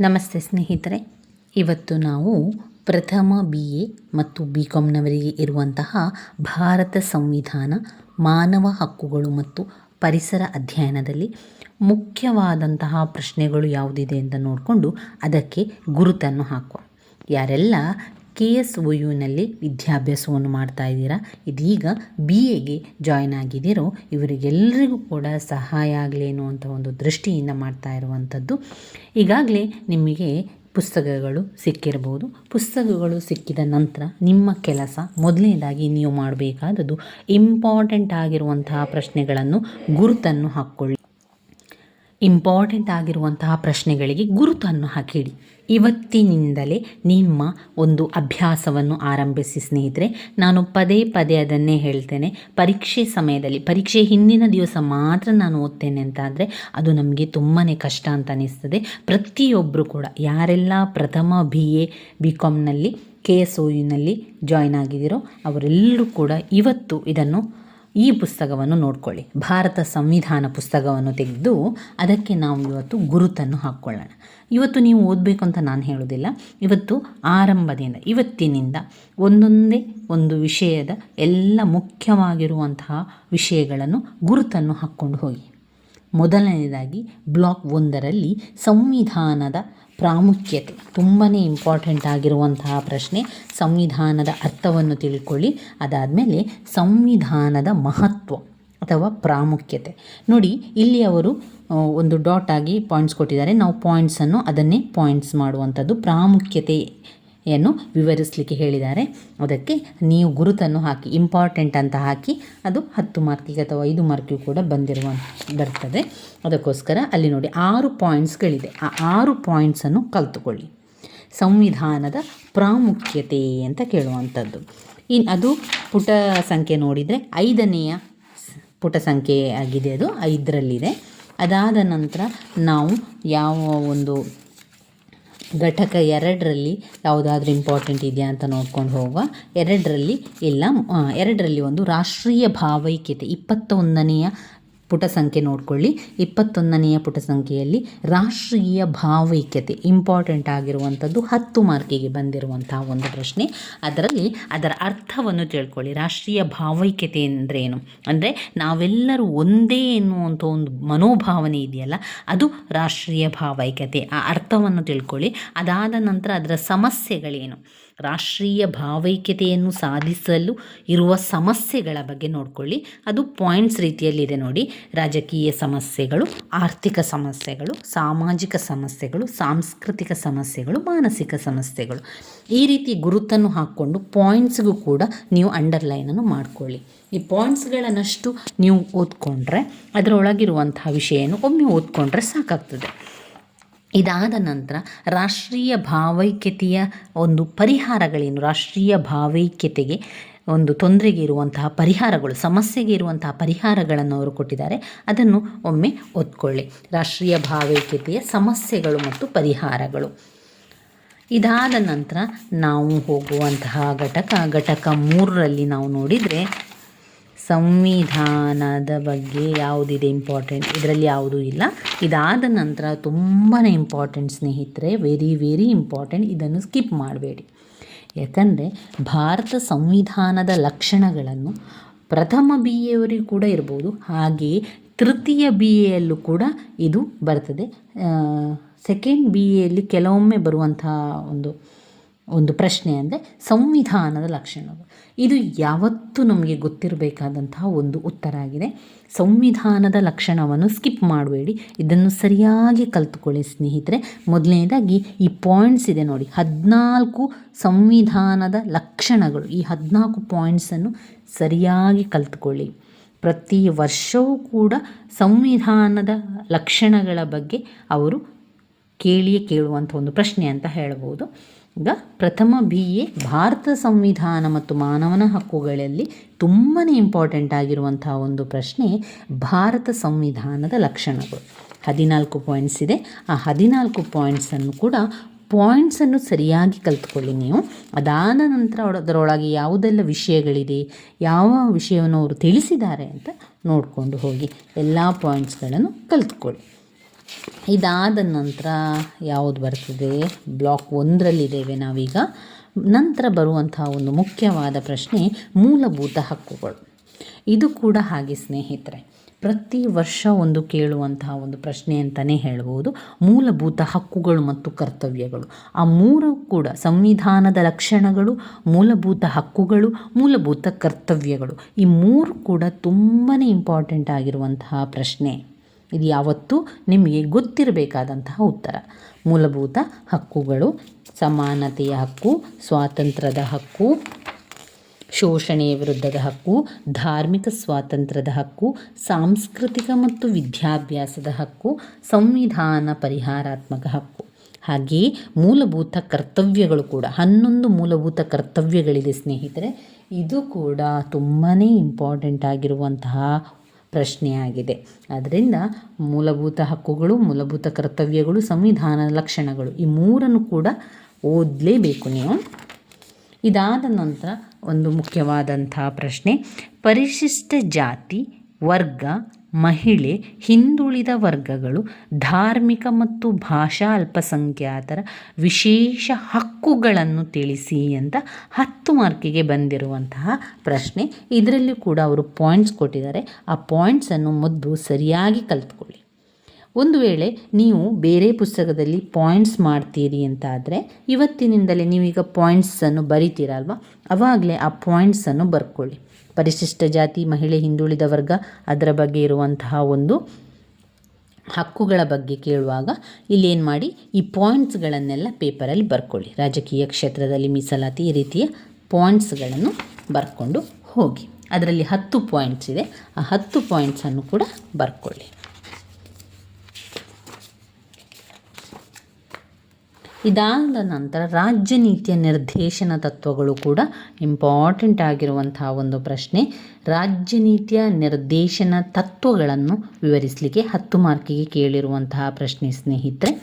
ನಮಸ್ತೆ ಸ್ನೇಹಿತರೆ. ಇವತ್ತು ನಾವು ಪ್ರಥಮ ಬಿ ಎ ಮತ್ತು ಬಿ ಕಾಮ್ನವರಿಗೆ ಇರುವಂತಹ ಭಾರತ ಸಂವಿಧಾನ, ಮಾನವ ಹಕ್ಕುಗಳು ಮತ್ತು ಪರಿಸರ ಅಧ್ಯಯನದಲ್ಲಿ ಮುಖ್ಯವಾದಂತಹ ಪ್ರಶ್ನೆಗಳು ಯಾವುದಿದೆ ಅಂತ ನೋಡಿಕೊಂಡು ಅದಕ್ಕೆ ಗುರುತನ್ನು ಹಾಕುವ. ಯಾರೆಲ್ಲ ಕೆ ಎಸ್ ಒ ಯುನಲ್ಲಿ ವಿದ್ಯಾಭ್ಯಾಸವನ್ನು ಮಾಡ್ತಾ ಇದ್ದೀರಾ? ಇದೀಗ ಬಿ ಎಗೆ ಜಾಯ್ನ್ ಆಗಿದ್ದೀರೋ? ಇವರಿಗೆಲ್ಲರಿಗೂ ಕೂಡ ಸಹಾಯ ಆಗಲಿ ಅನ್ನುವಂಥ ಒಂದು ದೃಷ್ಟಿಯಿಂದ ಮಾಡ್ತಾ ಇರುವಂಥದ್ದು. ಈಗಾಗಲೇ ನಿಮಗೆ ಪುಸ್ತಕಗಳು ಸಿಕ್ಕಿರ್ಬೋದು. ಪುಸ್ತಕಗಳು ಸಿಕ್ಕಿದ ನಂತರ ನಿಮ್ಮ ಕೆಲಸ ಮೊದಲನೇದಾಗಿ ನೀವು ಮಾಡಬೇಕಾದದ್ದು ಇಂಪಾರ್ಟೆಂಟ್ ಆಗಿರುವಂತಹ ಪ್ರಶ್ನೆಗಳನ್ನು ಗುರುತನ್ನು ಹಾಕ್ಕೊಳ್ಳಿ. ಇಂಪಾರ್ಟೆಂಟ್ ಆಗಿರುವಂತಹ ಪ್ರಶ್ನೆಗಳಿಗೆ ಗುರುತನ್ನು ಹಾಕಿಡಿ. ಇವತ್ತಿನಿಂದಲೇ ನಿಮ್ಮ ಒಂದು ಅಭ್ಯಾಸವನ್ನು ಆರಂಭಿಸಿ ಸ್ನೇಹಿತರೆ. ನಾನು ಪದೇ ಪದೇ ಅದನ್ನೇ ಹೇಳ್ತೇನೆ. ಪರೀಕ್ಷೆ ಸಮಯದಲ್ಲಿ, ಪರೀಕ್ಷೆ ಹಿಂದಿನ ದಿವಸ ಮಾತ್ರ ನಾನು ಓದ್ತೇನೆ ಅಂತ ಆದರೆ ಅದು ನಮಗೆ ತುಂಬಾ ಕಷ್ಟ ಅಂತ ಅನ್ನಿಸ್ತದೆ ಪ್ರತಿಯೊಬ್ಬರು ಕೂಡ, ಯಾರೆಲ್ಲ ಪ್ರಥಮ ಬಿ ಎ ಬಿ ಕಾಮ್ನಲ್ಲಿ ಕೆ ಎಸ್ ಒ ಯುನಲ್ಲಿ ಜಾಯ್ನ್ ಆಗಿದ್ದೀರೋ, ಅವರೆಲ್ಲರೂ ಕೂಡ ಇವತ್ತು ಇದನ್ನು ಈ ಪುಸ್ತಕವನ್ನು ನೋಡ್ಕೊಳ್ಳಿ. ಭಾರತ ಸಂವಿಧಾನ ಪುಸ್ತಕವನ್ನು ತೆಗೆದು ಅದಕ್ಕೆ ನಾವು ಇವತ್ತು ಗುರುತನ್ನು ಹಾಕ್ಕೊಳ್ಳೋಣ. ಇವತ್ತು ನೀವು ಓದಬೇಕು ಅಂತ ನಾನು ಹೇಳೋದಿಲ್ಲ ಇವತ್ತು ಆರಂಭದಿಂದ, ಇವತ್ತಿನಿಂದ ಒಂದೊಂದೇ ಒಂದು ವಿಷಯದ ಎಲ್ಲ ಮುಖ್ಯವಾಗಿರುವಂತಹ ವಿಷಯಗಳನ್ನು ಗುರುತನ್ನು ಹಾಕ್ಕೊಂಡು ಹೋಗಿ. ಮೊದಲನೇದಾಗಿ ಬ್ಲಾಕ್ ಒಂದರಲ್ಲಿ ಸಂವಿಧಾನದ ಪ್ರಾಮುಖ್ಯತೆ ತುಂಬಾ ಇಂಪಾರ್ಟೆಂಟ್ ಆಗಿರುವಂತಹ ಪ್ರಶ್ನೆ, ಸಂವಿಧಾನದ ಅರ್ಥವನ್ನು ತಿಳ್ಕೊಳ್ಳಿ. ಅದಾದಮೇಲೆ ಸಂವಿಧಾನದ ಮಹತ್ವ ಅಥವಾ ಪ್ರಾಮುಖ್ಯತೆ. ನೋಡಿ, ಇಲ್ಲಿ ಅವರು ಒಂದು ಡಾಟ್ ಆಗಿ ಪಾಯಿಂಟ್ಸ್ ಕೊಟ್ಟಿದ್ದಾರೆ. ನಾವು ಪಾಯಿಂಟ್ಸನ್ನು ಅದನ್ನೇ ಪಾಯಿಂಟ್ಸ್ ಮಾಡುವಂಥದ್ದು. ಪ್ರಾಮುಖ್ಯತೆ ಯನ್ನು ವಿವರಿಸಲಿಕ್ಕೆ ಹೇಳಿದ್ದಾರೆ. ಅದಕ್ಕೆ ನೀವು ಗುರುತನ್ನು ಹಾಕಿ ಇಂಪಾರ್ಟೆಂಟ್ ಅಂತ ಹಾಕಿ, ಅದು ಹತ್ತು ಮಾರ್ಕಿಗೆ ಅಥವಾ ಐದು ಮಾರ್ಕಿಗೆ ಕೂಡ ಬಂದಿರುವ ಬರ್ತದೆ. ಅದಕ್ಕೋಸ್ಕರ ಅಲ್ಲಿ ನೋಡಿ ಆರು ಪಾಯಿಂಟ್ಸ್ಗಳಿದೆ ಆ ಆರು ಪಾಯಿಂಟ್ಸನ್ನು ಕಲಿತುಕೊಳ್ಳಿ. ಸಂವಿಧಾನದ ಪ್ರಾಮುಖ್ಯತೆ ಅಂತ ಕೇಳುವಂಥದ್ದು ಇನ್ನು ಅದು ಪುಟ ಸಂಖ್ಯೆ ನೋಡಿದರೆ ಐದನೆಯ ಪುಟ ಸಂಖ್ಯೆ ಆಗಿದೆ ಅದು, ಐದರಲ್ಲಿದೆ. ಅದಾದ ನಂತರ ನಾವು ಯಾವ ಒಂದು ಘಟಕ ಎರಡರಲ್ಲಿ ಯಾವುದಾದ್ರೂ ಇಂಪಾರ್ಟೆಂಟ್ ಇದೆಯಾ ಅಂತ ನೋಡ್ಕೊಂಡು ಹೋಗುವ. ಎರಡರಲ್ಲಿ ಇಲ್ಲ ಎರಡರಲ್ಲಿ ಒಂದು ರಾಷ್ಟ್ರೀಯ ಭಾವೈಕ್ಯತೆ, ಇಪ್ಪತ್ತೊಂದನೆಯ ಪುಟ ಸಂಖ್ಯೆ ನೋಡಿಕೊಳ್ಳಿ. ಇಪ್ಪತ್ತೊಂದನೆಯ ಪುಟ ಸಂಖ್ಯೆಯಲ್ಲಿ ರಾಷ್ಟ್ರೀಯ ಭಾವೈಕ್ಯತೆ ಇಂಪಾರ್ಟೆಂಟ್ ಆಗಿರುವಂಥದ್ದು ಹತ್ತು ಮಾರ್ಕಿಗೆ ಬಂದಿರುವಂತಹ ಒಂದು ಪ್ರಶ್ನೆ. ಅದರಲ್ಲಿ ಅದರ ಅರ್ಥವನ್ನು ತಿಳ್ಕೊಳ್ಳಿ. ರಾಷ್ಟ್ರೀಯ ಭಾವೈಕ್ಯತೆ ಅಂದ್ರೇನು? ಅಂದರೆ ನಾವೆಲ್ಲರೂ ಒಂದೇ ಎನ್ನುವಂಥ ಒಂದು ಮನೋಭಾವನೆ ಇದೆಯಲ್ಲ, ಅದು ರಾಷ್ಟ್ರೀಯ ಭಾವೈಕ್ಯತೆ. ಆ ಅರ್ಥವನ್ನು ತಿಳ್ಕೊಳ್ಳಿ. ಅದಾದ ನಂತರ ಅದರ ಸಮಸ್ಯೆಗಳೇನು? ರಾಷ್ಟ್ರೀಯ ಭಾವೈಕ್ಯತೆಯನ್ನು ಸಾಧಿಸಲು ಇರುವ ಸಮಸ್ಯೆಗಳ ಬಗ್ಗೆ ನೋಡ್ಕೊಳ್ಳಿ. ಅದು ಪಾಯಿಂಟ್ಸ್ ರೀತಿಯಲ್ಲಿದೆ ನೋಡಿ. ರಾಜಕೀಯ ಸಮಸ್ಯೆಗಳು, ಆರ್ಥಿಕ ಸಮಸ್ಯೆಗಳು, ಸಾಮಾಜಿಕ ಸಮಸ್ಯೆಗಳು, ಸಾಂಸ್ಕೃತಿಕ ಸಮಸ್ಯೆಗಳು, ಮಾನಸಿಕ ಸಮಸ್ಯೆಗಳು. ಈ ರೀತಿ ಗುರುತನ್ನು ಹಾಕ್ಕೊಂಡು ಪಾಯಿಂಟ್ಸ್ಗೂ ಕೂಡ ನೀವು ಅಂಡರ್ಲೈನನ್ನು ಮಾಡಿಕೊಳ್ಳಿ. ಈ ಪಾಯಿಂಟ್ಸ್ಗಳನ್ನಷ್ಟು ನೀವು ಓದ್ಕೊಂಡ್ರೆ, ಅದರೊಳಗಿರುವಂತಹ ವಿಷಯವನ್ನು ಒಮ್ಮೆ ಓದ್ಕೊಂಡ್ರೆ ಸಾಕಾಗ್ತದೆ. ಇದಾದ ನಂತರ ರಾಷ್ಟ್ರೀಯ ಭಾವೈಕ್ಯತೆಯ ಒಂದು ಪರಿಹಾರಗಳೇನು? ರಾಷ್ಟ್ರೀಯ ಭಾವೈಕ್ಯತೆಗೆ ಒಂದು ತೊಂದರೆಗೆ ಇರುವಂತಹ ಪರಿಹಾರಗಳು, ಸಮಸ್ಯೆಗೆ ಇರುವಂತಹ ಪರಿಹಾರಗಳನ್ನು ಅವರು ಕೊಟ್ಟಿದ್ದಾರೆ. ಅದನ್ನು ಒಮ್ಮೆ ಓದ್ಕೊಳ್ಳಿ ರಾಷ್ಟ್ರೀಯ ಭಾವೈಕ್ಯತೆಯ ಸಮಸ್ಯೆಗಳು ಮತ್ತು ಪರಿಹಾರಗಳು. ಇದಾದ ನಂತರ ನಾವು ಹೋಗುವಂತಹ ಘಟಕ ಘಟಕ ಮೂರರಲ್ಲಿ ನಾವು ನೋಡಿದರೆ ಸಂವಿಧಾನದ ಬಗ್ಗೆ ಯಾವುದಿದೆ ಇಂಪಾರ್ಟೆಂಟ್ ಇದರಲ್ಲಿ ಯಾವುದೂ ಇಲ್ಲ. ಇದಾದ ನಂತರ ತುಂಬಾ ಇಂಪಾರ್ಟೆಂಟ್ ಸ್ನೇಹಿತರೆ ವೆರಿ ವೆರಿ ಇಂಪಾರ್ಟೆಂಟ್ ಇದನ್ನು ಸ್ಕಿಪ್ ಮಾಡಬೇಡಿ. ಯಾಕಂದರೆ ಭಾರತ ಸಂವಿಧಾನದ ಲಕ್ಷಣಗಳನ್ನು ಪ್ರಥಮ ಬಿ ಎವರಿಗೂ ಕೂಡ ಇರ್ಬೋದು. ಹಾಗೆಯೇ ತೃತೀಯ ಬಿ ಎಯಲ್ಲೂ ಕೂಡ ಇದು ಬರ್ತದೆ. ಸೆಕೆಂಡ್ ಬಿ ಎಯಲ್ಲಿ ಕೆಲವೊಮ್ಮೆ ಬರುವಂತಹ ಒಂದು ಒಂದು ಪ್ರಶ್ನೆ ಅಂದರೆ ಸಂವಿಧಾನದ ಲಕ್ಷಣಗಳು. ಇದು ಯಾವತ್ತೂ ನಮಗೆ ಗೊತ್ತಿರಬೇಕಾದಂತಹ ಒಂದು ಉತ್ತರ ಆಗಿದೆ. ಸಂವಿಧಾನದ ಲಕ್ಷಣವನ್ನು ಸ್ಕಿಪ್ ಮಾಡಬೇಡಿ. ಇದನ್ನು ಸರಿಯಾಗಿ ಕಲ್ತುಕೊಳ್ಳಿ ಸ್ನೇಹಿತರೆ. ಮೊದಲನೇದಾಗಿ ಈ ಪಾಯಿಂಟ್ಸ್ ಇದೆ ನೋಡಿ. ಹದಿನಾಲ್ಕು ಸಂವಿಧಾನದ ಲಕ್ಷಣಗಳು. ಈ ಹದಿನಾಲ್ಕು ಪಾಯಿಂಟ್ಸನ್ನು ಸರಿಯಾಗಿ ಕಲ್ತುಕೊಳ್ಳಿ. ಪ್ರತಿ ವರ್ಷವೂ ಕೂಡ ಸಂವಿಧಾನದ ಲಕ್ಷಣಗಳ ಬಗ್ಗೆ ಅವರು ಕೇಳಿಯೇ ಕೇಳುವಂಥ ಒಂದು ಪ್ರಶ್ನೆ ಅಂತ ಹೇಳ್ಬೋದು. ಈಗ ಪ್ರಥಮ ಬಿ ಎ ಭಾರತ ಸಂವಿಧಾನ ಮತ್ತು ಮಾನವನ ಹಕ್ಕುಗಳಲ್ಲಿ ತುಂಬಾ ಇಂಪಾರ್ಟೆಂಟ್ ಆಗಿರುವಂತಹ ಒಂದು ಪ್ರಶ್ನೆ ಭಾರತ ಸಂವಿಧಾನದ ಲಕ್ಷಣಗಳು. ಹದಿನಾಲ್ಕು ಪಾಯಿಂಟ್ಸ್ ಇದೆ. ಆ ಹದಿನಾಲ್ಕು ಪಾಯಿಂಟ್ಸನ್ನು ಕೂಡ ಪಾಯಿಂಟ್ಸನ್ನು ಸರಿಯಾಗಿ ಕಲ್ತ್ಕೊಳ್ಳಿ ನೀವು. ಅದಾದ ನಂತರ ಅದರೊಳಗೆ ಯಾವುದೆಲ್ಲ ವಿಷಯಗಳಿದೆ, ಯಾವ ವಿಷಯವನ್ನು ಅವರು ತಿಳಿಸಿದ್ದಾರೆ ಅಂತ ನೋಡಿಕೊಂಡು ಹೋಗಿ ಎಲ್ಲ ಪಾಯಿಂಟ್ಸ್ಗಳನ್ನು ಕಲ್ತ್ಕೊಳ್ಳಿ. ಇದಾದ ನಂತರ ಯಾವುದು ಬರ್ತದೆ? ಬ್ಲಾಕ್ ಒಂದರಲ್ಲಿದ್ದೇವೆ ನಾವೀಗ. ನಂತರ ಬರುವಂತಹ ಒಂದು ಮುಖ್ಯವಾದ ಪ್ರಶ್ನೆ, ಮೂಲಭೂತ ಹಕ್ಕುಗಳು. ಇದು ಕೂಡ ಹಾಗೆ ಸ್ನೇಹಿತರೆ. ಪ್ರತಿ ವರ್ಷ ಒಂದು ಕೇಳುವಂತಹ ಒಂದು ಪ್ರಶ್ನೆ ಅಂತಲೇ ಹೇಳ್ಬೋದು. ಮೂಲಭೂತ ಹಕ್ಕುಗಳು ಮತ್ತು ಕರ್ತವ್ಯಗಳು. ಆ ಮೂರು ಕೂಡ ಸಂವಿಧಾನದ ಲಕ್ಷಣಗಳು, ಮೂಲಭೂತ ಹಕ್ಕುಗಳು, ಮೂಲಭೂತ ಕರ್ತವ್ಯಗಳು. ಈ ಮೂರು ಕೂಡ ತುಂಬಾ ಇಂಪಾರ್ಟೆಂಟ್ ಆಗಿರುವಂತಹ ಪ್ರಶ್ನೆ. ಇದು ಯಾವತ್ತೂ ನಿಮಗೆ ಗೊತ್ತಿರಬೇಕಾದಂತಹ ಉತ್ತರ. ಮೂಲಭೂತ ಹಕ್ಕುಗಳು, ಸಮಾನತೆಯ ಹಕ್ಕು, ಸ್ವಾತಂತ್ರ್ಯದ ಹಕ್ಕು, ಶೋಷಣೆಯ ವಿರುದ್ಧದ ಹಕ್ಕು, ಧಾರ್ಮಿಕ ಸ್ವಾತಂತ್ರ್ಯದ ಹಕ್ಕು, ಸಾಂಸ್ಕೃತಿಕ ಮತ್ತು ವಿದ್ಯಾಭ್ಯಾಸದ ಹಕ್ಕು, ಸಂವಿಧಾನ ಪರಿಹಾರಾತ್ಮಕ ಹಕ್ಕು. ಹಾಗೆಯೇ ಮೂಲಭೂತ ಕರ್ತವ್ಯಗಳು ಕೂಡ, ಹನ್ನೊಂದು ಮೂಲಭೂತ ಕರ್ತವ್ಯಗಳಿದೆ ಸ್ನೇಹಿತರೆ. ಇದು ಕೂಡ ತುಂಬಾ ಇಂಪಾರ್ಟೆಂಟ್ ಆಗಿರುವಂತಹ ಪ್ರಶ್ನೆಯಾಗಿದೆ. ಆದ್ದರಿಂದ ಮೂಲಭೂತ ಹಕ್ಕುಗಳು, ಮೂಲಭೂತ ಕರ್ತವ್ಯಗಳು ಸಂವಿಧಾನದ ಲಕ್ಷಣಗಳು ಈ ಮೂರನ್ನು ಕೂಡ ಓದಲೇಬೇಕು ನೀವು. ಇದಾದ ನಂತರ ಒಂದು ಮುಖ್ಯವಾದಂತಹ ಪ್ರಶ್ನೆ, ಪರಿಶಿಷ್ಟ ಜಾತಿ ವರ್ಗ, ಮಹಿಳೆ, ಹಿಂದುಳಿದ ವರ್ಗಗಳು, ಧಾರ್ಮಿಕ ಮತ್ತು ಭಾಷಾ ಅಲ್ಪಸಂಖ್ಯಾತರ ವಿಶೇಷ ಹಕ್ಕುಗಳನ್ನು ತಿಳಿಸಿ ಅಂತ ಹತ್ತು ಮಾರ್ಕಿಗೆ ಬಂದಿರುವಂತಹ ಪ್ರಶ್ನೆ. ಇದರಲ್ಲಿ ಕೂಡ ಅವರು ಪಾಯಿಂಟ್ಸ್ ಕೊಟ್ಟಿದ್ದಾರೆ. ಆ ಪಾಯಿಂಟ್ಸನ್ನು ಮೊದಲು ಸರಿಯಾಗಿ ಕಲ್ತ್ಕೊಳ್ಳಿ. ಒಂದು ವೇಳೆ ನೀವು ಬೇರೆ ಪುಸ್ತಕದಲ್ಲಿ ಪಾಯಿಂಟ್ಸ್ ಮಾಡ್ತೀರಿ ಅಂತ ಆದರೆ ಇವತ್ತಿನಿಂದಲೇ ನೀವೀಗ ಪಾಯಿಂಟ್ಸನ್ನು ಬರಿತೀರಲ್ವ? ಅವಾಗಲೇ ಆ ಪಾಯಿಂಟ್ಸನ್ನು ಬರ್ಕೊಳ್ಳಿ. ಪರಿಶಿಷ್ಟ ಜಾತಿ, ಮಹಿಳೆ, ಹಿಂದುಳಿದ ವರ್ಗ ಅದರ ಬಗ್ಗೆ ಇರುವಂತಹ ಒಂದು ಹಕ್ಕುಗಳ ಬಗ್ಗೆ ಕೇಳುವಾಗ ಇಲ್ಲೇನು ಮಾಡಿ ಈ ಪಾಯಿಂಟ್ಸ್ಗಳನ್ನೆಲ್ಲ ಪೇಪರಲ್ಲಿ ಬರ್ಕೊಳ್ಳಿ. ರಾಜಕೀಯ ಕ್ಷೇತ್ರದಲ್ಲಿ ಮೀಸಲಾತಿ ಈ ರೀತಿಯ ಪಾಯಿಂಟ್ಸ್ಗಳನ್ನು ಬರ್ಕೊಂಡು ಹೋಗಿ. ಅದರಲ್ಲಿ ಹತ್ತು ಪಾಯಿಂಟ್ಸ್ ಇದೆ. ಆ ಹತ್ತು ಪಾಯಿಂಟ್ಸನ್ನು ಕೂಡ ಬರ್ಕೊಳ್ಳಿ. ಇದಾದ ನಂತರ ರಾಜ್ಯ ನೀತಿಯ ನಿರ್ದೇಶನ ತತ್ವಗಳು ಕೂಡ ಇಂಪಾರ್ಟೆಂಟ್ ಆಗಿರುವಂತಹ ಒಂದು ಪ್ರಶ್ನೆ. ರಾಜ್ಯ ನೀತಿಯ ನಿರ್ದೇಶನ ತತ್ವಗಳನ್ನು ವಿವರಿಸಲಿಕ್ಕೆ ಹತ್ತು ಮಾರ್ಕಿಗೆ ಕೇಳಿರುವಂತಹ ಪ್ರಶ್ನೆ ಸ್ನೇಹಿತರೆ.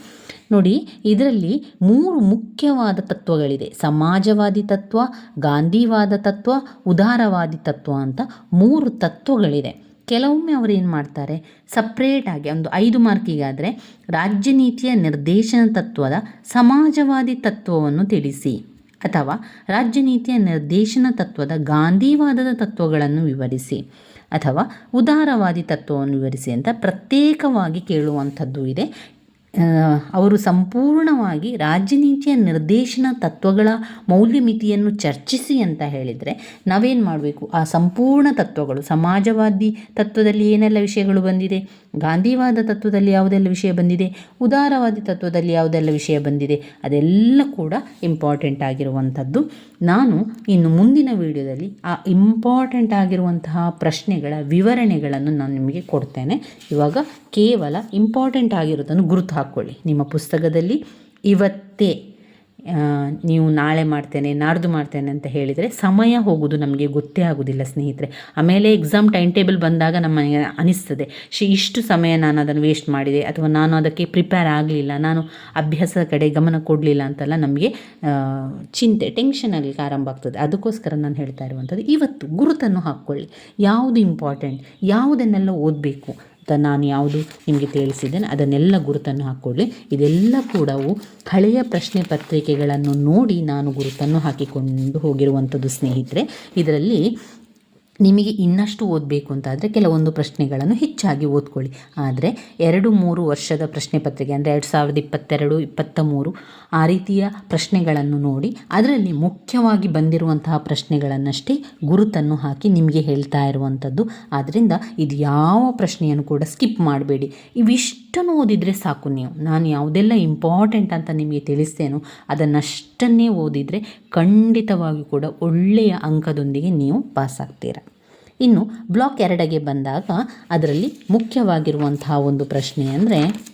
ನೋಡಿ, ಇದರಲ್ಲಿ ಮೂರು ಮುಖ್ಯವಾದ ತತ್ವಗಳಿದೆ. ಸಮಾಜವಾದಿ ತತ್ವ, ಗಾಂಧಿವಾದ ತತ್ವ, ಉದಾರವಾದಿ ತತ್ವ ಅಂತ ಮೂರು ತತ್ವಗಳಿದೆ. ಕೆಲವೊಮ್ಮೆ ಅವರು ಏನು ಮಾಡ್ತಾರೆ? ಸಪ್ರೇಟಾಗಿ ಒಂದು ಐದು ಮಾರ್ಕಿಗಾದರೆ ರಾಜ್ಯ ನೀತಿಯ ನಿರ್ದೇಶನ ತತ್ವದ ಸಮಾಜವಾದಿ ತತ್ವವನ್ನು ತಿಳಿಸಿ. ಅಥವಾ ರಾಜ್ಯ ನೀತಿಯ ನಿರ್ದೇಶನ ತತ್ವದ ಗಾಂಧಿವಾದದ ತತ್ವಗಳನ್ನು ವಿವರಿಸಿ. ಅಥವಾ ಉದಾರವಾದಿ ತತ್ವವನ್ನು ವಿವರಿಸಿ ಅಂತ ಪ್ರತ್ಯೇಕವಾಗಿ ಕೇಳುವಂಥದ್ದು ಇದೆ. ಅವರು ಸಂಪೂರ್ಣವಾಗಿ ರಾಜನೀತಿಯ ನಿರ್ದೇಶನ ತತ್ವಗಳ ಮೌಲ್ಯಮಿತಿಯನ್ನು ಚರ್ಚಿಸಿ ಅಂತ ಹೇಳಿದರೆ ನಾವೇನು ಮಾಡಬೇಕು? ಆ ಸಂಪೂರ್ಣ ತತ್ವಗಳು, ಸಮಾಜವಾದಿ ತತ್ವದಲ್ಲಿ ಏನೆಲ್ಲ ವಿಷಯಗಳು ಬಂದಿದೆ? ಗಾಂಧಿವಾದ ತತ್ವದಲ್ಲಿ ಯಾವುದೆಲ್ಲ ವಿಷಯ ಬಂದಿದೆ? ಉದಾರವಾದಿ ತತ್ವದಲ್ಲಿ ಯಾವುದೆಲ್ಲ ವಿಷಯ ಬಂದಿದೆ? ಅದೆಲ್ಲ ಕೂಡ ಇಂಪಾರ್ಟೆಂಟ್ ಆಗಿರುವಂಥದ್ದು. ನಾನು ಇನ್ನು ಮುಂದಿನ ವಿಡಿಯೋದಲ್ಲಿ ಆ ಇಂಪಾರ್ಟೆಂಟ್ ಆಗಿರುವಂತಹ ಪ್ರಶ್ನೆಗಳ ವಿವರಣೆಗಳನ್ನು ನಾನು ನಿಮಗೆ ಕೊಡ್ತೇನೆ. ಇವಾಗ ಕೇವಲ ಇಂಪಾರ್ಟೆಂಟ್ ಆಗಿರೋದನ್ನು ಗುರುತು ಹಾಕ್ಕೊಳ್ಳಿ. ನಿಮ್ಮ ಪುಸ್ತಕದಲ್ಲಿ ಇವತ್ತೇ ನೀವು ನಾಳೆ ಮಾಡ್ತೇನೆ, ನಾಡ್ದು ಮಾಡ್ತೇನೆ ಅಂತ ಹೇಳಿದರೆ ಸಮಯ ಹೋಗೋದು ನಮಗೆ ಗೊತ್ತೇ ಆಗೋದಿಲ್ಲ ಸ್ನೇಹಿತರೆ. ಆಮೇಲೆ ಎಕ್ಸಾಮ್ ಟೈಮ್ ಟೇಬಲ್ ಬಂದಾಗ ನಮಗೆ ಅನಿಸ್ತದೆ ಶಿ ಇಷ್ಟು ಸಮಯ ನಾನು ಅದನ್ನು ವೇಸ್ಟ್ ಮಾಡಿದೆ ಅಥವಾ ನಾನು ಅದಕ್ಕೆ ಪ್ರಿಪೇರ್ ಆಗಲಿಲ್ಲ, ನಾನು ಅಭ್ಯಾಸದ ಕಡೆ ಗಮನ ಕೊಡಲಿಲ್ಲ ಅಂತೆಲ್ಲ ನಮಗೆ ಚಿಂತೆ ಟೆನ್ಷನ್ ಆಗಲಿಕ್ಕೆ ಆರಂಭ ಆಗ್ತದೆ. ಅದಕ್ಕೋಸ್ಕರ ನಾನು ಹೇಳ್ತಾ ಇರುವಂಥದ್ದು, ಇವತ್ತು ಗುರುತನ್ನು ಹಾಕ್ಕೊಳ್ಳಿ. ಯಾವುದು ಇಂಪಾರ್ಟೆಂಟ್ ಯಾವುದನ್ನೆಲ್ಲ ಓದಬೇಕು ಅಂತ ನಾನು ಯಾವುದು ನಿಮಗೆ ತಿಳಿಸಿದ್ದೇನೆ. ಅದನ್ನೆಲ್ಲ ಗುರುತನ್ನು ಹಾಕ್ಕೊಳ್ಳಿ. ಇದೆಲ್ಲ ಕೂಡವು ಹಳೆಯ ಪ್ರಶ್ನೆ ಪತ್ರಿಕೆಗಳನ್ನು ನೋಡಿ ನಾನು ಗುರುತನ್ನು ಹಾಕಿಕೊಂಡು ಹೋಗಿರುವಂಥದ್ದು ಸ್ನೇಹಿತರೆ. ಇದರಲ್ಲಿ ನಿಮಗೆ ಇನ್ನಷ್ಟು ಓದಬೇಕು ಅಂತಾದರೆ ಕೆಲವೊಂದು ಪ್ರಶ್ನೆಗಳನ್ನು ಹೆಚ್ಚಾಗಿ ಓದ್ಕೊಳ್ಳಿ. ಆದರೆ ಎರಡು ಮೂರು ವರ್ಷದ ಪ್ರಶ್ನೆ ಪತ್ರಿಕೆ ಅಂದರೆ ಎರಡು ಸಾವಿರದ ಇಪ್ಪತ್ತೆರಡು ಇಪ್ಪತ್ತ ಮೂರು ಆ ರೀತಿಯ ಪ್ರಶ್ನೆಗಳನ್ನು ನೋಡಿ ಅದರಲ್ಲಿ ಮುಖ್ಯವಾಗಿ ಬಂದಿರುವಂತಹ ಪ್ರಶ್ನೆಗಳನ್ನಷ್ಟೇ ಗುರುತನ್ನು ಹಾಕಿ ನಿಮಗೆ ಹೇಳ್ತಾ ಇರುವಂಥದ್ದು ಆದ್ದರಿಂದ ಇದು ಯಾವ ಪ್ರಶ್ನೆಯನ್ನು ಕೂಡ ಸ್ಕಿಪ್ ಮಾಡಬೇಡಿ. ಇವಿಷ್ಟನ್ನು ಓದಿದರೆ ಸಾಕು ನೀವು. ನಾನು ಯಾವುದೆಲ್ಲ ಇಂಪಾರ್ಟೆಂಟ್ ಅಂತ ನಿಮಗೆ ತಿಳಿಸ್ತೇನೋ ಅದನ್ನಷ್ಟನ್ನೇ ಓದಿದರೆ ಖಂಡಿತವಾಗಿ ಕೂಡ ಒಳ್ಳೆಯ ಅಂಕದೊಂದಿಗೆ ನೀವು ಪಾಸ್ ಆಗ್ತೀರಾ ಇನ್ನು ಬ್ಲಾಕ್ ಎರಡಗೆ ಬಂದಾಗ ಅದರಲ್ಲಿ ಮುಖ್ಯವಾಗಿರುವಂತಹ ಒಂದು ಪ್ರಶ್ನೆ ಅಂದರೆ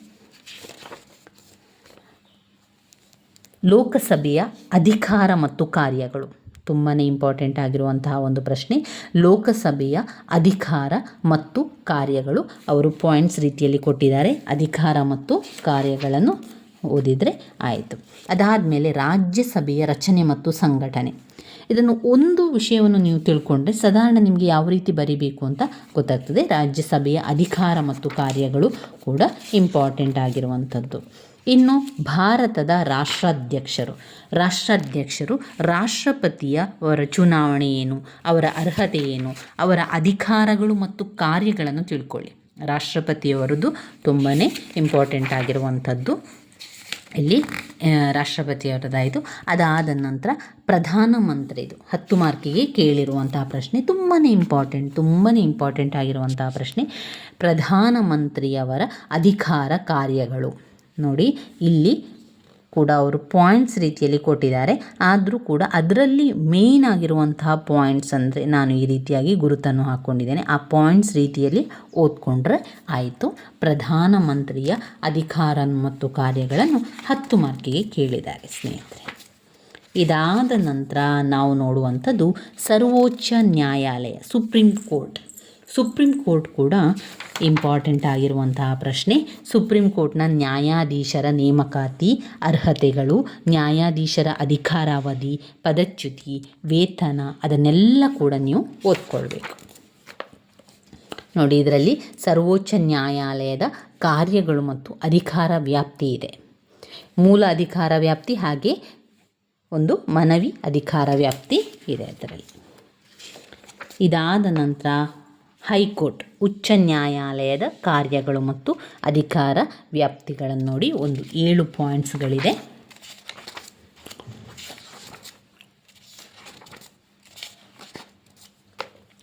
ಲೋಕಸಭೆಯ ಅಧಿಕಾರ ಮತ್ತು ಕಾರ್ಯಗಳು. ತುಂಬಾ ಇಂಪಾರ್ಟೆಂಟ್ ಆಗಿರುವಂತಹ ಒಂದು ಪ್ರಶ್ನೆ. ಲೋಕಸಭೆಯ ಅಧಿಕಾರ ಮತ್ತು ಕಾರ್ಯಗಳು. ಅವರು ಪಾಯಿಂಟ್ಸ್ ರೀತಿಯಲ್ಲಿ ಕೊಟ್ಟಿದ್ದಾರೆ. ಅಧಿಕಾರ ಮತ್ತು ಕಾರ್ಯಗಳನ್ನು ಓದಿದರೆ ಆಯಿತು. ಅದಾದಮೇಲೆ ರಾಜ್ಯಸಭೆಯ ರಚನೆ ಮತ್ತು ಸಂಘಟನೆ. ಇದನ್ನು ಒಂದು ವಿಷಯವನ್ನು ನೀವು ತಿಳ್ಕೊಂಡ್ರೆ ಸಾಧಾರಣ ನಿಮಗೆ ಯಾವ ರೀತಿ ಬರಿಬೇಕು ಅಂತ ಗೊತ್ತಾಗ್ತದೆ. ರಾಜ್ಯಸಭೆಯ ಅಧಿಕಾರ ಮತ್ತು ಕಾರ್ಯಗಳು ಕೂಡ ಇಂಪಾರ್ಟೆಂಟ್ ಆಗಿರುವಂಥದ್ದು. ಇನ್ನು ಭಾರತದ ರಾಷ್ಟ್ರಾಧ್ಯಕ್ಷರು. ರಾಷ್ಟ್ರಾಧ್ಯಕ್ಷರು ರಾಷ್ಟ್ರಪತಿಯ ಅವರ ಚುನಾವಣೆ ಏನು, ಅವರ ಅರ್ಹತೆ ಏನು, ಅವರ ಅಧಿಕಾರಗಳು ಮತ್ತು ಕಾರ್ಯಗಳನ್ನು ತಿಳ್ಕೊಳ್ಳಿ. ರಾಷ್ಟ್ರಪತಿಯವರದ್ದು ತುಂಬಾ ಇಂಪಾರ್ಟೆಂಟ್ ಆಗಿರುವಂಥದ್ದು. ಇಲ್ಲಿ ರಾಷ್ಟ್ರಪತಿಯವರದಾಯಿತು. ಅದಾದ ನಂತರ ಪ್ರಧಾನಮಂತ್ರಿದು ಹತ್ತು ಮಾರ್ಕಿಗೆ ಕೇಳಿರುವಂತಹ ಪ್ರಶ್ನೆ ತುಂಬಾ ಇಂಪಾರ್ಟೆಂಟ್ ತುಂಬಾ ಇಂಪಾರ್ಟೆಂಟ್ ಆಗಿರುವಂತಹ ಪ್ರಶ್ನೆ. ಪ್ರಧಾನಮಂತ್ರಿಯವರ ಅಧಿಕಾರ ಕಾರ್ಯಗಳು. ನೋಡಿ, ಇಲ್ಲಿ ಕೂಡ ಅವರು ಪಾಯಿಂಟ್ಸ್ ರೀತಿಯಲ್ಲಿ ಕೊಟ್ಟಿದ್ದಾರೆ. ಆದರೂ ಕೂಡ ಅದರಲ್ಲಿ ಮೇಯ್ನ್ ಆಗಿರುವಂತಹ ಪಾಯಿಂಟ್ಸ್ ಅಂದರೆ ನಾನು ಈ ರೀತಿಯಾಗಿ ಗುರುತನ್ನು ಹಾಕ್ಕೊಂಡಿದ್ದೇನೆ ಆ ಪಾಯಿಂಟ್ಸ್ ರೀತಿಯಲ್ಲಿ ಓದ್ಕೊಂಡ್ರೆ ಆಯಿತು. ಪ್ರಧಾನಮಂತ್ರಿಯ ಅಧಿಕಾರ ಮತ್ತು ಕಾರ್ಯಗಳನ್ನು ಹತ್ತು ಮಾರ್ಕಿಗೆ ಕೇಳಿದ್ದಾರೆ ಸ್ನೇಹಿತರೆ. ಇದಾದ ನಂತರ ನಾವು ನೋಡುವಂಥದ್ದು ಸರ್ವೋಚ್ಚ ನ್ಯಾಯಾಲಯ ಸುಪ್ರೀಂ ಕೋರ್ಟ್ ಸುಪ್ರೀಂ ಕೋರ್ಟ್ ಕೂಡ ಇಂಪಾರ್ಟೆಂಟ್ ಆಗಿರುವಂತಹ ಪ್ರಶ್ನೆ. ಸುಪ್ರೀಂ ಕೋರ್ಟ್ನ ನ್ಯಾಯಾಧೀಶರ ನೇಮಕಾತಿ, ಅರ್ಹತೆಗಳು, ನ್ಯಾಯಾಧೀಶರ ಅಧಿಕಾರಾವಧಿ, ಪದಚ್ಯುತಿ, ವೇತನ ಅದನ್ನೆಲ್ಲ ಕೂಡ ನೀವು ಓದ್ಕೊಳ್ಬೇಕು. ನೋಡಿ, ಇದರಲ್ಲಿ ಸರ್ವೋಚ್ಚ ನ್ಯಾಯಾಲಯದ ಕಾರ್ಯಗಳು ಮತ್ತು ಅಧಿಕಾರ ವ್ಯಾಪ್ತಿ ಇದೆ. ಮೂಲ ಅಧಿಕಾರ ವ್ಯಾಪ್ತಿ ಹಾಗೆ ಒಂದು ಮನವಿ ಅಧಿಕಾರ ವ್ಯಾಪ್ತಿ ಇದೆ ಅದರಲ್ಲಿ. ಇದಾದ ನಂತರ ಹೈಕೋರ್ಟ್ ಉಚ್ಚ ನ್ಯಾಯಾಲಯದ ಕಾರ್ಯಗಳು ಮತ್ತು ಅಧಿಕಾರ ವ್ಯಾಪ್ತಿಗಳನ್ನು ನೋಡಿ ಒಂದು ಏಳು ಪಾಯಿಂಟ್ಸ್ಗಳಿದೆ.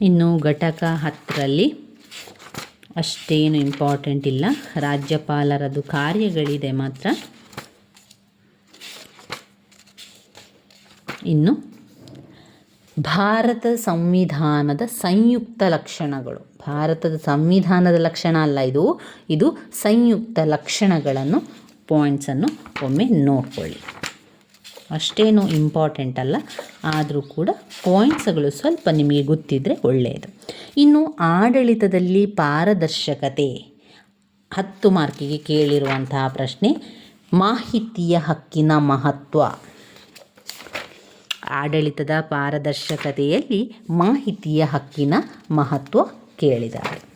ಇನ್ನು ಘಟಕ ಹತ್ತರಲ್ಲಿ ಅಷ್ಟೇನು ಇಂಪಾರ್ಟೆಂಟ್ ಇಲ್ಲ. ರಾಜ್ಯಪಾಲರದು ಕಾರ್ಯಗಳಿದೆ ಮಾತ್ರ. ಇನ್ನು ಭಾರತ ಸಂವಿಧಾನದ ಸಂಯುಕ್ತ ಲಕ್ಷಣಗಳು. ಭಾರತದ ಸಂವಿಧಾನದ ಲಕ್ಷಣ ಅಲ್ಲ ಇದು. ಇದು ಸಂಯುಕ್ತ ಲಕ್ಷಣಗಳನ್ನು ಪಾಯಿಂಟ್ಸನ್ನು ಒಮ್ಮೆ ನೋಡ್ಕೊಳ್ಳಿ. ಅಷ್ಟೇನು ಇಂಪಾರ್ಟೆಂಟ್ ಅಲ್ಲ. ಆದರೂ ಕೂಡ ಪಾಯಿಂಟ್ಸ್ಗಳು ಸ್ವಲ್ಪ ನಿಮಗೆ ಗೊತ್ತಿದ್ದರೆ ಒಳ್ಳೆಯದು ಇನ್ನು ಆಡಳಿತದಲ್ಲಿ ಪಾರದರ್ಶಕತೆ. ಹತ್ತು ಮಾರ್ಕಿಗೆ ಕೇಳಿರುವಂತಹ ಪ್ರಶ್ನೆ, ಮಾಹಿತಿಯ ಹಕ್ಕಿನ ಮಹತ್ವ. ಆಡಳಿತದ ಪಾರದರ್ಶಕತೆಯಲ್ಲಿ ಮಾಹಿತಿಯ ಹಕ್ಕಿನ ಮಹತ್ವ ಕೇಳಿದ್ದಾರೆ.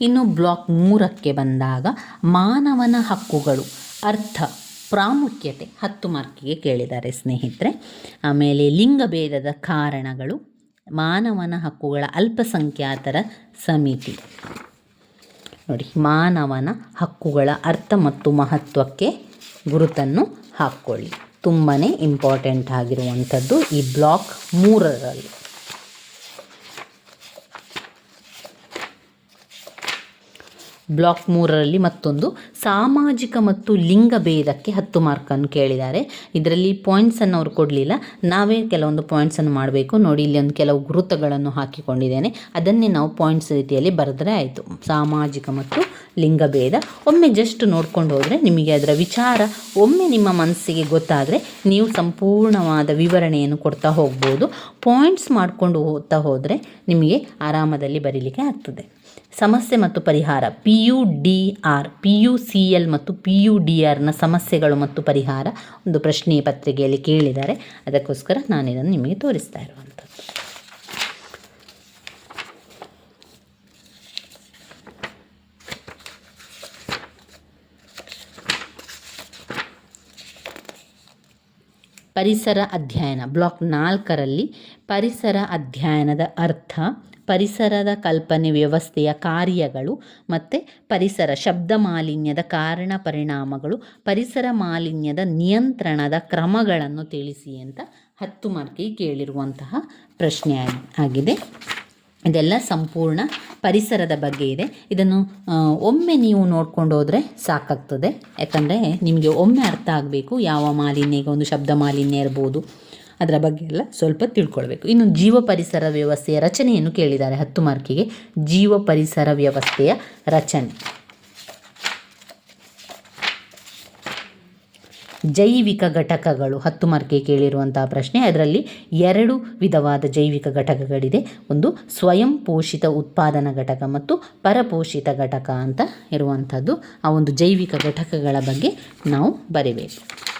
ಇನ್ನು ಬ್ಲಾಕ್ ಮೂರಕ್ಕೆ ಬಂದಾಗ ಮಾನವನ ಹಕ್ಕುಗಳು, ಅರ್ಥ, ಪ್ರಾಮುಖ್ಯತೆ ಹತ್ತು ಮಾರ್ಕಿಗೆ ಕೇಳಿದ್ದಾರೆ ಸ್ನೇಹಿತರೆ. ಆಮೇಲೆ ಲಿಂಗಭೇದದ ಕಾರಣಗಳು, ಮಾನವನ ಹಕ್ಕುಗಳ ಅಲ್ಪಸಂಖ್ಯಾತರ ಸಮಿತಿ. ನೋಡಿ, ಮಾನವನ ಹಕ್ಕುಗಳ ಅರ್ಥ ಮತ್ತು ಮಹತ್ವಕ್ಕೆ ಗುರುತನ್ನು ಹಾಕ್ಕೊಳ್ಳಿ. ತುಂಬಾ ಇಂಪಾರ್ಟೆಂಟ್ ಆಗಿರುವಂಥದ್ದು ಈ ಬ್ಲಾಕ್ ಮೂರರಲ್ಲಿ. ಬ್ಲಾಕ್ ಮೂರರಲ್ಲಿ ಮತ್ತೊಂದು ಸಾಮಾಜಿಕ ಮತ್ತು ಲಿಂಗ ಭೇದಕ್ಕೆ ಹತ್ತು ಮಾರ್ಕನ್ನು ಕೇಳಿದ್ದಾರೆ. ಇದರಲ್ಲಿ ಪಾಯಿಂಟ್ಸನ್ನು ಅವರು ಕೊಡಲಿಲ್ಲ. ನಾವೇ ಕೆಲವೊಂದು ಪಾಯಿಂಟ್ಸನ್ನು ಮಾಡಬೇಕು. ನೋಡಿ, ಇಲ್ಲಿ ಒಂದು ಕೆಲವು ಗುರುತುಗಳನ್ನು ಹಾಕಿಕೊಂಡಿದ್ದೇನೆ. ಅದನ್ನೇ ನಾವು ಪಾಯಿಂಟ್ಸ್ ರೀತಿಯಲ್ಲಿ ಬರೆದ್ರೆ ಆಯಿತು. ಸಾಮಾಜಿಕ ಮತ್ತು ಲಿಂಗಭೇದ. ಒಮ್ಮೆ ಜಸ್ಟ್ ನೋಡ್ಕೊಂಡು ಹೋದರೆ ನಿಮಗೆ ಅದರ ವಿಚಾರ ಒಮ್ಮೆ ನಿಮ್ಮ ಮನಸ್ಸಿಗೆ ಗೊತ್ತಾದರೆ ನೀವು ಸಂಪೂರ್ಣವಾದ ವಿವರಣೆಯನ್ನು ಕೊಡ್ತಾ ಹೋಗ್ಬೋದು. ಪಾಯಿಂಟ್ಸ್ ಮಾಡಿಕೊಂಡು ಹೋಗ್ತಾ ಹೋದರೆ ನಿಮಗೆ ಆರಾಮದಲ್ಲಿ ಬರೀಲಿಕ್ಕೆ ಆಗ್ತದೆ. ಸಮಸ್ಯೆ ಮತ್ತು ಪರಿಹಾರ. P U D R P U C L ಮತ್ತು ಪಿ ಯು ಡಿ ಆರ್ನ ಸಮಸ್ಯೆಗಳು ಮತ್ತು ಪರಿಹಾರ ಒಂದು ಪ್ರಶ್ನೆ ಪತ್ರಿಕೆಯಲ್ಲಿ ಕೇಳಿದ್ದಾರೆ. ಅದಕ್ಕೋಸ್ಕರ ನಾನು ಇದನ್ನು ನಿಮಗೆ ತೋರಿಸ್ತಾ ಇರುವಂಥದ್ದು ಪರಿಸರ ಅಧ್ಯಯನ, ಬ್ಲಾಕ್ ನಾಲ್ಕರಲ್ಲಿ ಪರಿಸರ ಅಧ್ಯಯನದ ಅರ್ಥ, ಪರಿಸರದ ಕಲ್ಪನೆ ವ್ಯವಸ್ಥೆಯ ಕಾರ್ಯಗಳು ಮತ್ತು ಪರಿಸರ ಶಬ್ದ ಮಾಲಿನ್ಯದ ಕಾರಣ ಪರಿಣಾಮಗಳು, ಪರಿಸರ ಮಾಲಿನ್ಯದ ನಿಯಂತ್ರಣದ ಕ್ರಮಗಳನ್ನು ತಿಳಿಸಿ ಅಂತ ಹತ್ತು ಮಾರ್ಕಿಗೆ ಕೇಳಿರುವಂತಹ ಪ್ರಶ್ನೆ ಆಗಿ- ಆಗಿದೆ. ಇದೆಲ್ಲ ಸಂಪೂರ್ಣ ಪರಿಸರದ ಬಗ್ಗೆ ಇದೆ. ಇದನ್ನು ಒಮ್ಮೆ ನೀವು ನೋಡ್ಕೊಂಡು ಹೋದರೆ ಸಾಕಾಗ್ತದೆ. ಯಾಕಂದರೆ ನಿಮಗೆ ಒಮ್ಮೆ ಅರ್ಥ ಆಗಬೇಕು ಯಾವ ಮಾಲಿನ್ಯ ಈಗ ಒಂದು ಶಬ್ದ ಮಾಲಿನ್ಯ ಇರ್ಬೋದು. ಅದರ ಬಗ್ಗೆ ಎಲ್ಲ ಸ್ವಲ್ಪ ತಿಳ್ಕೊಳ್ಬೇಕು. ಇನ್ನು ಜೀವ ಪರಿಸರ ವ್ಯವಸ್ಥೆಯ ರಚನೆಯನ್ನು ಕೇಳಿದ್ದಾರೆ ಹತ್ತು ಮಾರ್ಕಿಗೆ. ಜೀವ ಪರಿಸರ ವ್ಯವಸ್ಥೆಯ ರಚನೆ. ಜೈವಿಕ ಘಟಕಗಳು. ಹತ್ತು ಮಾರ್ಕೆ ಕೇಳಿರುವಂತಹ ಪ್ರಶ್ನೆ. ಅದರಲ್ಲಿ ಎರಡು ವಿಧವಾದ ಜೈವಿಕ ಘಟಕಗಳಿದೆ. ಒಂದು ಸ್ವಯಂ ಪೋಷಿತ ಉತ್ಪಾದನಾ ಘಟಕ ಮತ್ತು ಪರಪೋಷಿತ ಘಟಕ ಅಂತ ಇರುವಂಥದ್ದು ಆ ಒಂದು ಜೈವಿಕ ಘಟಕಗಳ ಬಗ್ಗೆ ನಾವು ಬರಿಬೇಕು.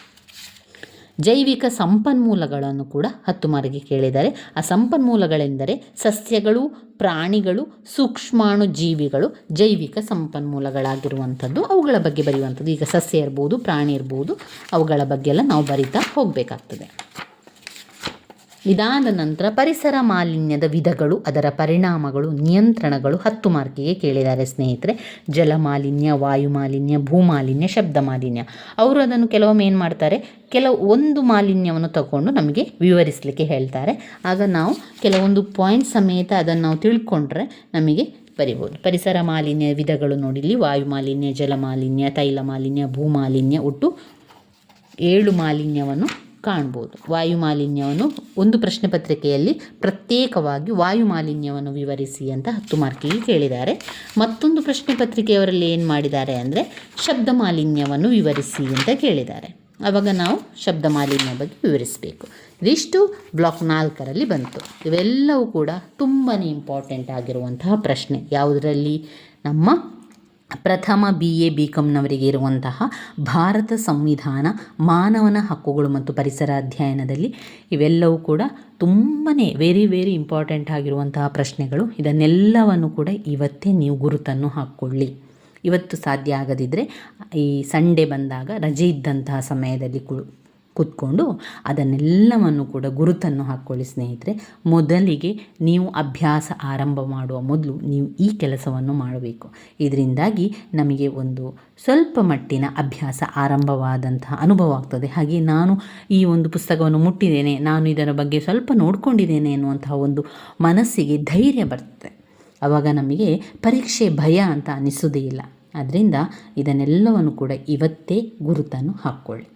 ಜೈವಿಕ ಸಂಪನ್ಮೂಲಗಳನ್ನು ಕೂಡ ಹತ್ತು ಮಾರಿಗೆ ಕೇಳಿದ್ದಾರೆ. ಆ ಸಂಪನ್ಮೂಲಗಳೆಂದರೆ ಸಸ್ಯಗಳು, ಪ್ರಾಣಿಗಳು, ಸೂಕ್ಷ್ಮಾಣು ಜೀವಿಗಳು, ಜೈವಿಕ ಸಂಪನ್ಮೂಲಗಳಾಗಿರುವಂಥದ್ದು. ಅವುಗಳ ಬಗ್ಗೆ ಬರೆಯುವಂಥದ್ದು. ಈಗ ಸಸ್ಯ ಇರ್ಬೋದು, ಪ್ರಾಣಿ ಇರ್ಬೋದು, ಅವುಗಳ ಬಗ್ಗೆ ಎಲ್ಲ ನಾವು ಬರಿತಾ ಹೋಗಬೇಕಾಗ್ತದೆ. ಇದಾದ ನಂತರ ಪರಿಸರ ಮಾಲಿನ್ಯದ ವಿಧಗಳು, ಅದರ ಪರಿಣಾಮಗಳು, ನಿಯಂತ್ರಣಗಳು ಹತ್ತು ಮಾರ್ಕಿಗೆ ಕೇಳಿದ್ದಾರೆ ಸ್ನೇಹಿತರೆ. ಜಲ ಮಾಲಿನ್ಯ, ವಾಯು ಮಾಲಿನ್ಯ, ಭೂ ಮಾಲಿನ್ಯ, ಶಬ್ದ ಮಾಲಿನ್ಯ. ಅವರು ಅದನ್ನು ಕೆಲವೊಮ್ಮೆ ಏನು ಮಾಡ್ತಾರೆ? ಕೆಲವು ಒಂದು ಮಾಲಿನ್ಯವನ್ನು ತಗೊಂಡು ನಮಗೆ ವಿವರಿಸಲಿಕ್ಕೆ ಹೇಳ್ತಾರೆ. ಆಗ ನಾವು ಕೆಲವೊಂದು ಪಾಯಿಂಟ್ ಸಮೇತ ಅದನ್ನು ನಾವು ತಿಳ್ಕೊಂಡ್ರೆ ನಮಗೆ ಬರಿಬೋದು. ಪರಿಸರ ಮಾಲಿನ್ಯ ವಿಧಗಳು ನೋಡಿ ಇಲ್ಲಿ ವಾಯು ಮಾಲಿನ್ಯ, ಜಲ ಮಾಲಿನ್ಯ, ತೈಲ ಮಾಲಿನ್ಯ, ಭೂ ಮಾಲಿನ್ಯ, ಒಟ್ಟು ಏಳು ಮಾಲಿನ್ಯವನ್ನು ಕಾಣ್ಬೋದು. ವಾಯು ಮಾಲಿನ್ಯವನ್ನು ಒಂದು ಪ್ರಶ್ನೆ ಪತ್ರಿಕೆಯಲ್ಲಿ ಪ್ರತ್ಯೇಕವಾಗಿ ವಾಯು ಮಾಲಿನ್ಯವನ್ನು ವಿವರಿಸಿ ಅಂತ ಹತ್ತು ಮಾರ್ಕಿಗೆ ಕೇಳಿದ್ದಾರೆ. ಮತ್ತೊಂದು ಪ್ರಶ್ನೆ ಪತ್ರಿಕೆಯವರಲ್ಲಿ ಏನು ಮಾಡಿದ್ದಾರೆ ಅಂದರೆ ಶಬ್ದ ಮಾಲಿನ್ಯವನ್ನು ವಿವರಿಸಿ ಅಂತ ಕೇಳಿದ್ದಾರೆ. ಆವಾಗ ನಾವು ಶಬ್ದ ಮಾಲಿನ್ಯ ಬಗ್ಗೆ ವಿವರಿಸಬೇಕು. ಇದಿಷ್ಟು ಬ್ಲಾಕ್ ನಾಲ್ಕರಲ್ಲಿ ಬಂತು. ಇವೆಲ್ಲವೂ ಕೂಡ ತುಂಬಾ ಇಂಪಾರ್ಟೆಂಟ್ ಆಗಿರುವಂತಹ ಪ್ರಶ್ನೆ. ಯಾವುದರಲ್ಲಿ? ನಮ್ಮ ಪ್ರಥಮ ಬಿ ಎ ಬಿ ಕಾಮ್ನವರಿಗೆ ಇರುವಂತಹ ಭಾರತ ಸಂವಿಧಾನ, ಮಾನವನ ಹಕ್ಕುಗಳು ಮತ್ತು ಪರಿಸರ ಅಧ್ಯಯನದಲ್ಲಿ ಇವೆಲ್ಲವೂ ಕೂಡ ತುಂಬಾ ವೆರಿ ವೆರಿ ಇಂಪಾರ್ಟೆಂಟ್ ಆಗಿರುವಂತಹ ಪ್ರಶ್ನೆಗಳು. ಇದನ್ನೆಲ್ಲವನ್ನು ಕೂಡ ಇವತ್ತೇ ನೀವು ಗುರುತನ್ನು ಹಾಕ್ಕೊಳ್ಳಿ. ಇವತ್ತು ಸಾಧ್ಯ ಆಗದಿದ್ದರೆ ಈ ಸಂಡೇ ಬಂದಾಗ ರಜೆ ಇದ್ದಂತಹ ಸಮಯದಲ್ಲಿ ಕು ಕೂತ್ಕೊಂಡು ಅದನ್ನೆಲ್ಲವನ್ನು ಕೂಡ ಗುರುತನ್ನು ಹಾಕ್ಕೊಳ್ಳಿ ಸ್ನೇಹಿತರೆ. ಮೊದಲಿಗೆ ನೀವು ಅಭ್ಯಾಸ ಆರಂಭ ಮಾಡುವ ಮೊದಲು ನೀವು ಈ ಕೆಲಸವನ್ನು ಮಾಡಬೇಕು. ಇದರಿಂದಾಗಿ ನಮಗೆ ಒಂದು ಸ್ವಲ್ಪ ಮಟ್ಟಿನ ಅಭ್ಯಾಸ ಆರಂಭವಾದಂತಹ ಅನುಭವ ಆಗ್ತದೆ. ಹಾಗೆ ನಾನು ಈ ಒಂದು ಪುಸ್ತಕವನ್ನು ಮುಟ್ಟಿದ್ದೇನೆ, ನಾನು ಇದರ ಬಗ್ಗೆ ಸ್ವಲ್ಪ ನೋಡಿಕೊಂಡಿದ್ದೇನೆ ಎನ್ನುವಂತಹ ಒಂದು ಮನಸ್ಸಿಗೆ ಧೈರ್ಯ ಬರ್ತದೆ. ಆವಾಗ ನಮಗೆ ಪರೀಕ್ಷೆ ಭಯ ಅಂತ ಅನಿಸೋದೇ ಇಲ್ಲ. ಆದ್ದರಿಂದ ಇದನ್ನೆಲ್ಲವನ್ನು ಕೂಡ ಇವತ್ತೇ ಗುರುತನ್ನು ಹಾಕ್ಕೊಳ್ಳಿ.